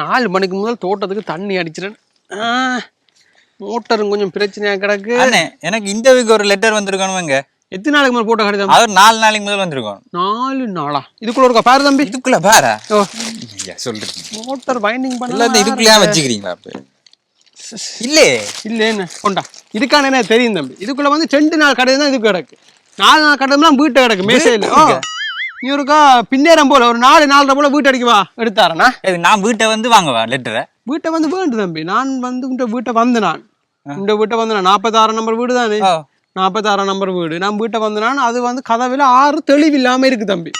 நாலு மணிக்கு முதல் தோட்டத்துக்கு தண்ணி அடிச்சிடேன் மோட்டரும் கொஞ்சம் பிரச்சனையா கிடக்கு. எனக்கு இன்டர்வியூக்கு ஒரு லெட்டர் வந்திருக்கணுங்க எத்தனை நாளைக்கு முதல் போட்டோ கடிதம்? அவர் நாலு நாளைக்கு முதல் வந்திருக்கோம் நாலு நாளா? இதுக்குள்ள இருக்கா? பாரு தம்பி. இதுக்குள்ள பாரா? சொல்றீங்க மோட்டர் பைண்டிங் பண்ணல இதுக்குள்ளேயே வச்சுக்கிறீங்களா அப்ப? இல்லே. இல்ல என்ன கொண்டா. இதுக்கான என்ன தெரியும் தம்பி? இதுக்குள்ள வந்து ரெண்டு நாள் கடை தான் இதுக்கு கிடக்கு. நாலு நாள் கடைதான் வீட்டை கிடக்கு மேசையில். ஒருக்கா பின்னேரம் போல ஒரு நாலு நாலரை போல வீட்டை அடிக்கவா எடுத்தாரண்ணா இது நான் வீட்டை வந்து வாங்கவா லெட்டரை வீட்டை வந்து வேண்டு தம்பி. நான் வந்து இந்த வீட்டை வந்து நான். இந்த வீட்டை வந்து நான். நாற்பத்தாறாம் நம்பர் வீடு தானே? நாற்பத்தாறாம் நம்பர் வீடு. நான் வீட்டை வந்து நான் அது வந்து கதவுல ஆறு தெளிவில்லாம இருக்கு தம்பி.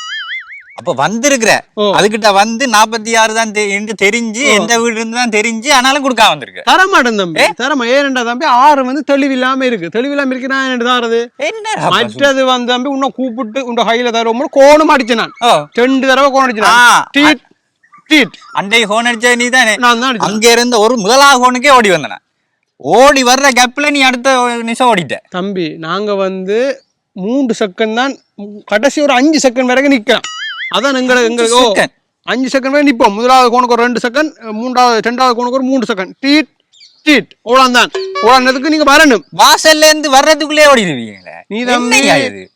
அப்ப வந்திருக்கிற. அதுகிட்ட வந்து நாற்பத்தி ஆறு தான் தெரிஞ்சு எந்த வீடு இருந்து தான் தெரிஞ்சு ஆனாலும் கொடுக்காம வந்திருக்க. தர மாட்டேன் தம்பி. தரமா ஏன்டா தம்பி? ஆறு வந்து தெளிவில்லாம இருக்கு. தெளிவில்லாம இருக்கு நான் என்ன மற்றது வந்து தம்பி உன்னை கூப்பிட்டு உன்னை கையில தருவோம். கோணம் அடிச்சேன் நான். ரெண்டு தடவை கோணம். டீட் டீட் அண்டை ஹோன் அடிச்ச நீ தானே? நான் தான் அங்க இருந்த ஒரு முதலாவது ஹோனுக்கே ஓடி வந்தன ஓடி வர்ற கேப்ல நீ அடுத்த நிமிஷம் ஓடிட்ட. தம்பி நாங்க வந்து மூன்று செகண்ட் தான் கடைசி ஒரு அஞ்சு செகண்ட் வரைக்கும் நிக்கலாம் அதான் எங்களை எங்களுக்கு. அஞ்சு செகண்ட் வரை நிப்போம். முதலாவது கோணுக்கு ஒரு ரெண்டு செகண்ட் மூன்றாவது ரெண்டாவது கோணுக்கு ஒரு மூணு செகண்ட் டீட் டீட். ஓடாந்தான் ஓடானதுக்கு நீங்க வரணும். வாசல்ல இருந்து வர்றதுக்குள்ளே ஓடிடுவீங்களே நீ தம்பி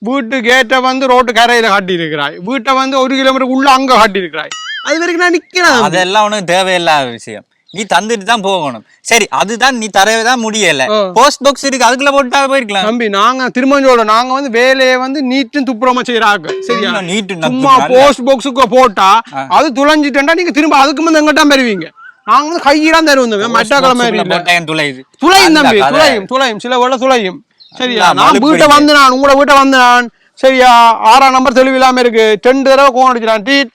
வீட்டு கேட்டை வந்து ரோட்டு கரையில காட்டி இருக்கிறாய் வீட்டை வந்து ஒரு கிலோமீட்டர் உள்ள அங்க காட்டி இருக்கிறாய் அது வரைக்கும் நான் நிக்கிறேன். அதெல்லாம் உனக்கு தேவையில்லாத விஷயம். நீ தந்துட்டு தான் போகணும். சரி அதுதான் நீ தரவே தான் முடியல. போஸ்ட் பாக்ஸ் இருக்கு அதுக்குள்ள போட்டா போயிருக்கலாம். தம்பி நாங்க திருமஞ்சோட நாங்க வந்து வேலையை வந்து நீட்டும் துப்புரமா செய்யறாங்க. சரியா? நீட்டு சும்மா போஸ்ட் பாக்ஸுக்கு போட்டா அது துளைஞ்சிட்டா நீங்க திரும்ப அதுக்கு வந்து எங்கிட்ட பெறுவீங்க நாங்க வந்து கையெல்லாம் தருவோம் மட்டாக்கள மாதிரி போட்டேன் துளையுது. துளையும் தம்பி. துளையும் துளையும். சில வேலை துளையும். சரியா? நான் வீட்டை. வந்து நான் உங்களோட வீட்டை வந்து நான் சரியா? ஆறாம் நம்பர் தெளிவில்லாம இருக்கு. ரெண்டு தடவை கோன் அடிச்சிடான் டீட்.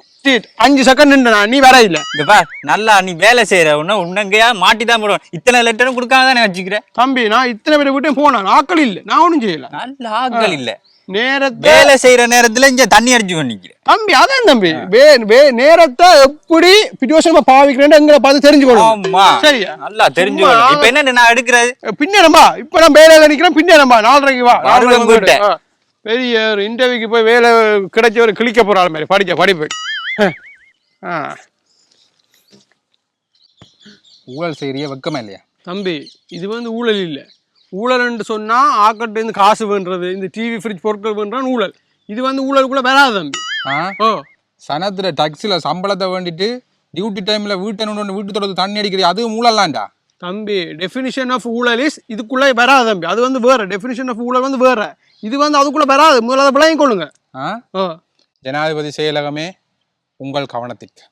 அஞ்சு செகண்ட் நின்று நான் நீ வர இல்ல. இங்க பார் நல்லா நீ வேலை செய்யற உன்ன உன்னங்கையா மாட்டி தான் போடுவோம் இத்தனை லெட்டரும் கொடுக்காம தானே வச்சுக்கிற? தம்பி நான் இத்தனை பேர் வீட்டையும் போனேன். ஆக்கள் இல்ல நான் ஒண்ணும் செய்யல. நல்ல ஆட்கள் இல்ல. நேரத்தை வேலை செய்யற நேரத்துல இங்க தண்ணி அடிச்சு கொண்டிக்கிற தம்பி அதான் தம்பி. வே வே நேரத்தை எப்படி பிடிவாசமா பாவிக்கிறேன்னு எங்களை பார்த்து தெரிஞ்சுக்கணும் ஆமா. சரியா? நல்லா தெரிஞ்சு சும்மா இப்ப என்ன நான் எடுக்கிறது? பின்னேரம்பா இப்ப நான் வேலையில நிக்கிறேன் பின்னேரம்பா நாலரைக்கு வா. ஆ. பெரிய ஒரு இன்டர்வியூக்கு போய் வேலை கிடைச்சவர் கிழிக்க போற ஆள் மாதிரி. படிக்க படிப்பு. ஊழல் செய்யறிய வெக்கமா இல்லையா? தம்பி இது வந்து ஊழல் இல்லை. ஊழல்னு சொன்னா ஆக்கட்டு இருந்து காசு வேண்டுறது இந்த டிவி ஃப்ரிட்ஜ் பொருட்கள் வேண்டான் ஊழல். இது வந்து ஊழலுக்குள்ள வராது தம்பி. ஆ? ஓ. சனத்துல டாக்ஸில சம்பளத்தை வேண்டிட்டு டியூட்டி டைம்ல வீட்டை ஒன்று வீட்டு தொடர்ந்து தண்ணி அடிக்கிறீ அது ஊழல்லாம்டா தம்பி டெஃபினிஷன் ஆஃப் ஊழல் இஸ் இதுக்குள்ள வராது தம்பி. அது வந்து வேற. டெஃபினிஷன் ஆஃப் ஊழல் வந்து வேற. இது வந்து அதுக்குள்ள வராது. முதல்ல விளங்கிக் கொள்ளுங்க ஆ? ஓ ஜனாதிபதி செயலகமே உங்கள் கவனத்திற்கு.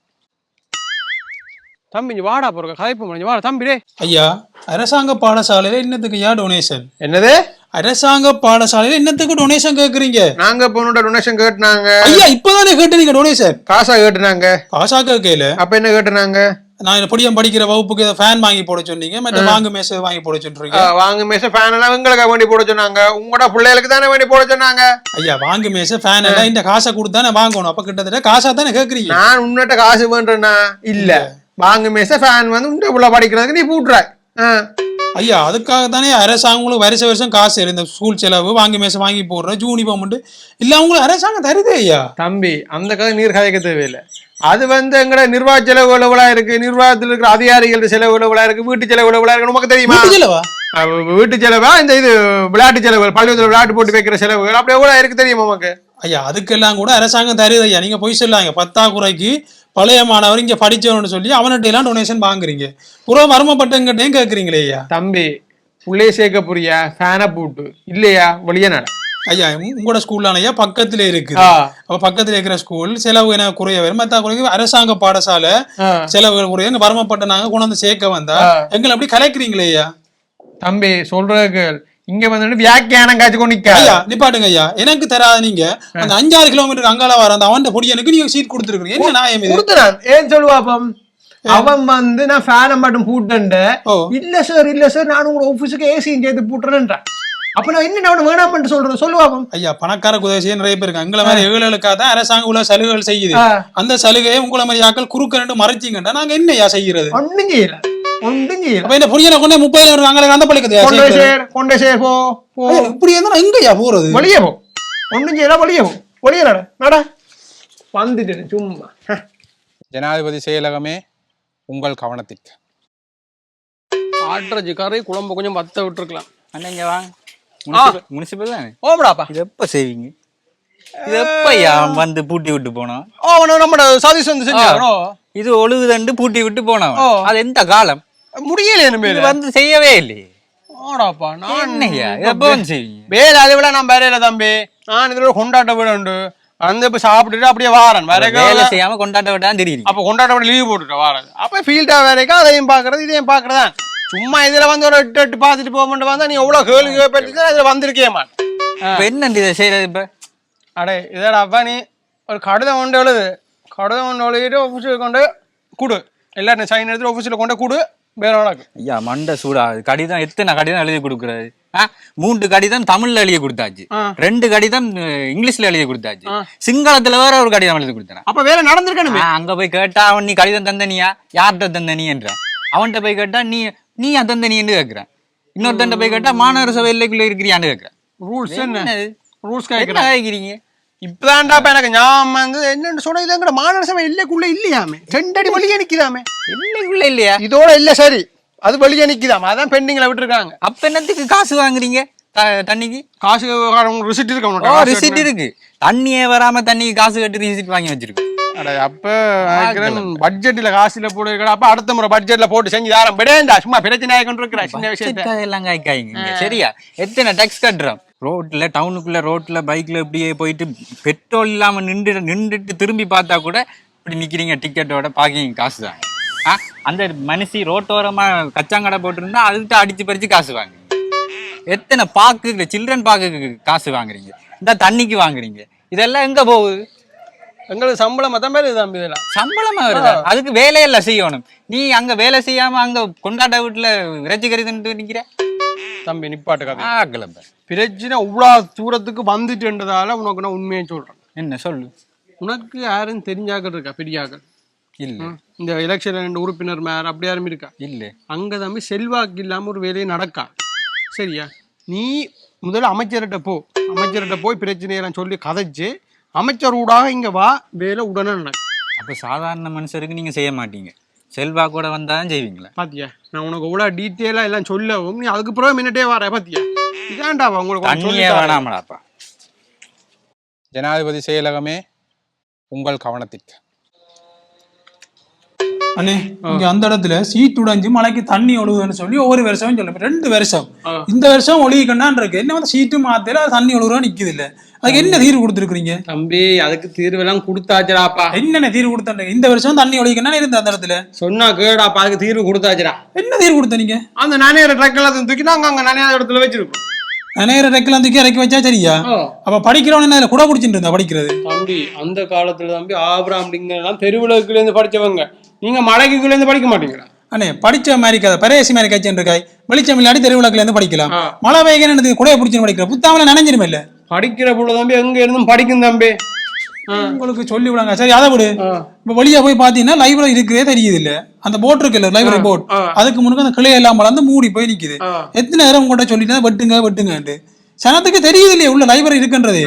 தம்பி வாடா போறக்க கதைப்பு இங்க வாடா தம்பி ஐயா அரசாங்க பாடசாலையில என்னத்துக்கு ஐயா டொனேஷன் என்னது? அரசாங்க பாடசாலையில என்னத்துக்கு டொனேஷன் கேக்குறீங்க? நாங்க பொண்ணோட டொனேஷன் கேட்டுனாங்க. ஐயா இப்பதானே கேட்டீங்க டொனேஷன் காசா கேட்டுனாங்க. காசா கேட்கல. அப்ப என்ன கேட்டுனாங்க? நான் பொடியம் படிக்கிற வகுப்புக்கு ஃபேன் வாங்கி போட சொன்னீங்க. மற்ற வாங்கு மேசை வாங்கி போட சொல்றீங்க. வாங்க மேச ஃபேன் எல்லாம் எங்களுக்கு வேண்டி போட சொன்னாங்க. உங்களோட பிள்ளைகளுக்கு தானே வேண்டி போட சொன்னாங்க. ஐயா வாங்கு மேசை ஃபேன் எல்லாம் இந்த காசை கொடுத்து தானே வாங்கணும். அப்ப கிட்டத்தட்ட காசா தானே கேக்குறீங்க? நான் உன்னிட்ட காசு வேண்டேன்னா இல்ல. வாங்க மேச ஃபேன் வந்து உன்ட புள்ள படிக்கிறதுக்கு நீ பூட்டுற. ஐயா அதுக்காக தானே அரசாங்கங்களுக்கு வருஷ வருஷம் காசு இந்த ஸ்கூல் செலவு வாங்கி மேசை வாங்கி போடுற யூனிஃபார்ம் இல்ல அவங்களுக்கு அரசாங்கம் தருதே ஐயா. தம்பி அந்த கதை நீர் கதைக்க தேவையில்லை. அது வந்து எங்கட நிர்வாக செலவு எவ்வளவுலாம் இருக்கு? நிர்வாகத்தில் இருக்கிற அதிகாரிகள் செலவு எவ்வளவுலாம் இருக்கு? வீட்டு செலவு எவ்வளவுலாம் இருக்கு நமக்கு தெரியுமா? வீட்டு செலவா? வீட்டு செலவா? இந்த இது விளையாட்டு செலவு பள்ளிக்கூடத்தில் விளையாட்டு போட்டு வைக்கிற செலவுகள் அப்படி எவ்வளவு இருக்கு தெரியுமா நமக்கு ஐயா அதுக்கெல்லாம் கூட அரசாங்கம் தருது ஐயா. நீங்க போய் சொல்லாங்க. பத்தாக்குறைக்கு பழைய மாணவர் இங்க படிச்சவன்னு சொல்லி அவன்கிட்ட எல்லாம் டொனேஷன் வாங்குறீங்க. புற மர்மப்பட்டங்கிட்டையும் கேக்குறீங்களே ஐயா. தம்பி உள்ளே சேர்க்க புரியா ஃபேனை போட்டு. இல்லையா? வெளியே நட. ஐயா உங்க- உங்களோட ஸ்கூல்லான ஐயா? பக்கத்துல இருக்குது. ஆ. அப்ப பக்கத்துல இருக்கிற ஸ்கூல் செலவு என குறைய வரும். மத்த குறைக்கு அரசாங்க பாடசாலை ஆ. செலவுகள் குறைய இங்க மர்மப்பட்ட நாங்க கொண்டு வந்து சேர்க்க வந்தா. எங்களை அப்படி கலைக்கிறீங்களே ஐயா? தம்பி சொல்றதுக்கு இங்க வந்துட்டு வியாக்கியானம் காய்ச்சி கொண்டு. ஐயா நிப்பாட்டுங்க ஐயா. எனக்கு தராத நீங்க அந்த அஞ்சாறு கிலோமீட்டர் அங்கால வர அந்த அவன் பொடியனுக்கு நீங்க சீட் கொடுத்துருக்கீங்க. என்ன இது? கொடுத்துறான். ஏன் சொல்லுவாப்பம் அவன் வந்து நான் ஃபேனை மட்டும் பூட்டேன் ஓ. இல்ல சார் இல்ல சார் நான் உங்க ஆபீஸுக்கு ஏசியும் சேர்த்து பூட்டுறேன்றான் அப்ப நான் என்ன அவனை வேணாம்னு சொல்றேன் சொல்லுவாப்பம் ஐயா பணக்கார உதவி செய்ய நிறைய பேர் இருக்காங்க. எங்களை மாதிரி ஏழைகளுக்காக தான் அரசாங்கம் உள்ள சலுகைகள் செய்யுது. அந்த சலுகையை உங்களை மாதிரி ஆக்கள் குறுக்க ரெண்டு மறைச்சிங்கன்னா நாங்க என்னய்யா செய்யறது? ஒண்ணும் செய்யல. ஒன்றும் செய்யல அப்ப இந்த பொடியனை கொண்டே முப்பது ஒரு அங்கே அந்த பழக்கத்தையா கொண்டே சேர் கொண்டே சேர் போ போ இப்படி இருந்தா நான் எங்கய்யா போறது வெளியே போ ஒன்றும் செய்யல வெளியே போ வெளியே நட நட வந்துட்டேன் சும்மா. ஜனாதிபதி செயலகமே உங்கள் கவனத்திற்கு ஆட்டுறச்சி கறி குழம்பு கொஞ்சம் வத்த விட்டுருக்கலாம் அண்ணா இங்க வாங்க முனிசிபல் முனிசிபல் தானே ஓமடாப்பா இது எப்ப செய்வீங்க இது எப்ப யா வந்து பூட்டி விட்டு போனோம் ஓ நம்ம சதீஷ் வந்து செஞ்சாரோ இது ஒழுகுதண்டு பூட்டி விட்டு ஓ. அது எந்த காலம் முடியல இனிமேல். இது வந்து செய்யவே இல்லையே. ஆடாப்பா நான் எப்ப செய்வீங்க? வேலை அதை விட நான் வேறையில தம்பி. நான் இதுல கொண்டாட்ட வீடு உண்டு. அந்த இப்ப சாப்பிட்டுட்டு அப்படியே வாரன். வேற வேலை செய்யாம கொண்டாட்ட விட்டான் தெரியுது. அப்ப கொண்டாட்ட வீடு லீவ் போட்டுட்டு வாரன். அப்ப ஃபீல்டா வேலைக்கா அதையும் பாக்குறது இதையும் பாக்குறதா சும்மா இதுல வந்து ஒரு எட்டு எட்டு பாத்துட்டு போக மாட்டேன் வந்தா நீ எவ்வளவு கேள்வி கேட்பட்டு அதுல வந்திருக்கே மாட்டேன். என்ன இதை செய்யறது இப்ப? அடே இதடா அப்பா நீ ஒரு கடிதம் கொண்டு எழுது. கடிதம் கொண்டு எழுதிட்டு ஆஃபீஸில் கொண்டு கொடு. எல்லாரும் சைன் எடுத்து ஆஃபீஸில் கொண்டு கொடு. வேற ஐயா மண்டை சூடாகுது கடிதம் எத்தனை கடிதம் எழுதி கொடுக்குறாரு? மூன்று கடிதம் தமிழ்ல எழுதி கொடுத்தாச்சு. ரெண்டு கடிதம் இங்கிலீஷ்ல எழுதி கொடுத்தாச்சு. சிங்களத்துல வேற ஒரு கடிதம் எழுதி கொடுத்தேன். அப்ப வேலை நடந்திருக்கணுமே. அங்க போய் கேட்டா அவன் நீ கடிதம் தந்தனியா? யார்கிட்ட தந்தனி? என்றான். அவன்கிட்ட போய் கேட்டா நீ நீ தந்தனின்னு கேக்குறான் இன்னொருத்தன்ட்ட போய் கேட்டா மாநகர சபை எல்லைக்குள்ள இருக்கிறியான்னு கேக்குறான் ரூல்ஸ் என்ன? ரூல்ஸ் கேட்குறேன். கேக்குறீங்க இப்பதான்டாப்பா எனக்கு ஞாபகம் வந்து என்னன்னு சொன்னா இது எங்கட மாநகர சபை இல்லைக்குள்ள இல்லையாமே? ரெண்டடி வெளியே நிக்குதாமே? எல்லைக்குள்ள இல்லையா? இதோட இல்ல சரி. அது வெளியே நிக்குதாமே. அதான் பெண்டிங்ல விட்டுருக்காங்க. அப்ப என்னத்துக்கு காசு வாங்குறீங்க? தண்ணிக்கு? காசு ரிசிட் இருக்கு ரிசிட் இருக்கு. தண்ணியே வராம தண்ணிக்கு காசு கட்டி ரிசிட் வாங்கி வச்சிருக்கு அப்ப பட்ஜெட்ல காசுல போட்டு இருக்கடா. அப்ப அடுத்த முறை பட்ஜெட்ல போட்டு செஞ்சு யாரும் விடேண்டா சும்மா பிரச்சனை கொண்டு இருக்கிற சின்ன விஷயத்த. எல்லாம் காய்க்காய்ங்க இங்க. சரியா? எத்தனை டேக்ஸ் கட்டுறோம்? ரோட்ல டவுனுக்குள்ள ரோட்ல பைக்ல இப்படியே போயிட்டு பெட்ரோல் இல்லாம நின்று நின்றுட்டு திரும்பி பார்த்தா கூட இப்படி நிக்கிறீங்க டிக்கெட்டோட பார்க்கிங் காசு தான். ஆ, அந்த மனுஷி ரோட்டோரமா கச்சாங்கடை போட்டிருந்தா அதுக்கிட்ட அடிச்சு பறிச்சு காசு வாங்குறீங்க. எத்தனை பாக்கு சில்ட்ரன் பாக்குக்கு காசு வாங்குறீங்க? இந்த தண்ணிக்கு வாங்குறீங்க. இதெல்லாம் எங்க போகுது? எங்களுக்கு சம்பளம் மொத்தம் பேர் தம்பி இதெல்லாம் சம்பளமா வருதா? அதுக்கு வேலையெல்லாம் செய்யணும். நீ அங்க வேலை செய்யாம அங்க கொண்டாட்ட வீட்டுல இறைச்சி கறி தின்னுட்டு நிக்கிற? தம்பி நிப்பாட்டு கதை. ஆ கிளம்ப பிரச்சனை இவ்வளவு தூரத்துக்கு வந்துட்டுன்றதால உனக்கு நான் உண்மையை சொல்றேன். என்ன சொல்லு? உனக்கு யாரும் தெரிஞ்சாக்கள் இருக்கா? பெரியாக்கள்? இல்ல. இந்த எலெக்ஷன்ல ரெண்டு உறுப்பினர் மேர் அப்படி யாரும் இருக்கா? இல்ல. அங்க தம்பி செல்வாக்கு இல்லாம ஒரு வேலையை நடக்கா? சரியா? நீ முதல்ல அமைச்சர்கிட்ட போ. அமைச்சர்கிட்ட போய் பிரச்சனையெல்லாம் சொல்லி கதைச்சு அமைச்சர் ஊடாக இங்க வா. வேலை உடனே நடக்கும். அப்ப சாதாரண மனுஷருக்கு நீங்க செய்ய மாட்டீங்க. செல்வா கூட வந்தாதான் செய்வீங்களா? பாத்தியா நான் உனக்கு இவ்வளவு டீட்டெயிலா எல்லாம் சொல்லவும் நீ அதுக்கு பிறகு மின்னட்டே வர பாத்தியா? இதான்டாவா உங்களுக்கு தண்ணியே. வேணாமடாப்பா. ஜனாதிபதி செயலகமே உங்கள் கவனத்திற்கு. அண்ணே இங்க அந்த இடத்துல சீட் உடைஞ்சு மலைக்கு தண்ணி ஒழுகுதுன்னு சொல்லி ஒவ்வொரு வருஷமும் சொல்லுங்க ரெண்டு வருஷம். இந்த வருஷம் ஒழுகிக்கண்டான் இருக்கு. என்ன வந்து சீட்டு மாத்தல அது தண்ணி ஒழுகுறா நிக்குது இல்ல அதுக்கு என்ன தீர்வு கொடுத்துருக்கீங்க தம்பி அதுக்கு தீர்வெல்லாம் கொடுத்தாச்சுடாப்பா என்னென்ன தீர்வு கொடுத்தாங்க இந்த வருஷம் தண்ணி ஒழுகிக்கண்டா இருந்த அந்த இடத்துல. சொன்னா கேடாப்பா அதுக்கு தீர்வு கொடுத்தாச்சுடா. என்ன தீர்வு கொடுத்த நீங்க? அந்த நனையிற ட்ரக் எல்லாத்தையும் தூக்கி நாங்க அங்க நனையாத இடத்துல வச்சிருக்கோம். நேர ரெக்கெல்லாம் தூக்கி இறக்கி வச்சா சரியா? அப்ப படிக்கிறவன் என்ன கூட பிடிச்சிட்டு இருந்தா படிக்கிறது? தம்பி அந்த காலத்துல தம்பி ஆபிராம் லிங்கெல்லாம் தெருவிளக்குல இருந்து படிச்சவங்க. நீங்க மலைக்குள்ள இருந்து படிக்க மாட்டீங்களா? அண்ணே படிச்ச மாதிரி கதை பரேசி மாதிரி கட்சி இருக்காய் வெளிச்சம் இல்லாடி தெருவிளக்குல இருந்து படிக்கலாம். மழை பெய்யணும் குடைய பிடிச்சின்னு படிக்கிற புத்தாமல நினைஞ்சிருமே இல்ல. படிக்கிற புள்ள தம்பி எங்க இருந்தும் படிக்கும் தம்பி. உங்களுக்கு சொல்லி விடாங்க. சரி அதை விடு. இப்ப வெளியே போய் பாத்தீங்கன்னா லைப்ரரி இருக்கிறதே தெரியுது இல்ல அந்த போட் இருக்குல்ல லைப்ரரி போட். அதுக்கு முன்னுக்கு அந்த கிளை எல்லாம் வளர்ந்து மூடி போய் நிக்குது. எத்தனை நேரம் உங்கள்கிட்ட சொல்லிட்டு வெட்டுங்க வெட்டுங்கன்ட்டு. சனத்துக்கு தெரியுது இல்லையா உள்ள லைப்ரரி இருக்குன்றது.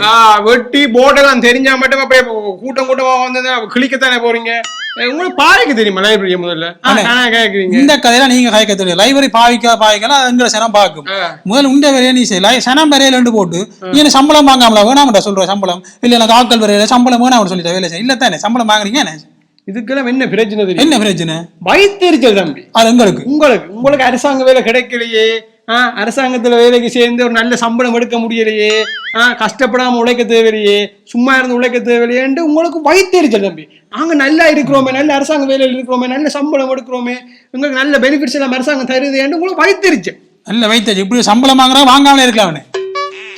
வெட்டி போட்டெல்லாம் தெரிஞ்சா மட்டும் அப்படியே கூட்டம் கூட்டமா வந்து கிளிக்கத்தானே போறீங்க? உங்களுக்கு தெரியுமா? லைப்ரரி முதல்ல? கேக்குறீங்க. இந்த கதையில நீங்க காய்க்க தெரியும். லைப்ரரி பாவிக்க பாவிக்கலாம் எங்களை சனம் ஆ. முதல்ல உண்ட வரைய நீ சனம் வரையில ரெண்டு போட்டு நீ எனக்கு சம்பளம் வாங்காமல? வேணாம்டா சொல்ற சம்பளம். இல்ல எனக்கு ஆட்கள் வரையில சம்பளம் வேணாம் சொல்லிட்டு வேலை செய்ய இல்ல தானே? சம்பளம் வாங்குறீங்க என்ன? இதுக்கெல்லாம் என்ன பிரச்சனை என்ன பிரச்சனை? வைத்தறிச்சல் தம்பி. அது எங்களுக்கு. உங்களுக்கு உங்களுக்கு அரசாங்க வேலை கிடைக்கலையே. ஆ, அரசாங்கத்துல வேலைக்கு சேர்ந்து ஒரு நல்ல சம்பளம் எடுக்க முடியலையே. ஆ, கஷ்டப்படாம உழைக்க தேவையில்லையே. சும்மா இருந்து உழைக்க தேவையில்லையேன்ட்டு உங்களுக்கு வைத்தறிச்சல் தம்பி. நாங்க நல்லா இருக்கிறோமே நல்ல அரசாங்க வேலையில் இருக்கிறோமே நல்ல சம்பளம் எடுக்கிறோமே உங்களுக்கு நல்ல பெனிஃபிட்ஸ் எல்லாம் அரசாங்கம் தருதுன்ட்டு உங்களுக்கு வைத்தறிச்சல் நல்ல வைத்தாச்சு இப்படி சம்பளம் வாங்குறா வாங்காமலே இருக்கலாம் அவனு.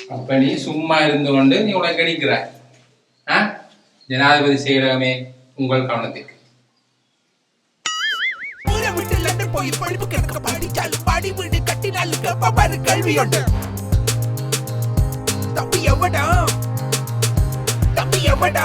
அப்ப நீ சும்மா இருந்து கொண்டு நீ உனக்கு கிடைக்கிறாய் ஆ? ஜனாதிபதி செயலகமே உங்கள் கவனத்திற்கு. போய் பழிப்பு கிடக்க படிச்சாலும் பாடி வீடு கட்டினாலும் பாரு கல்வியுண்டு தம்பி எவடா தம்பி எவடா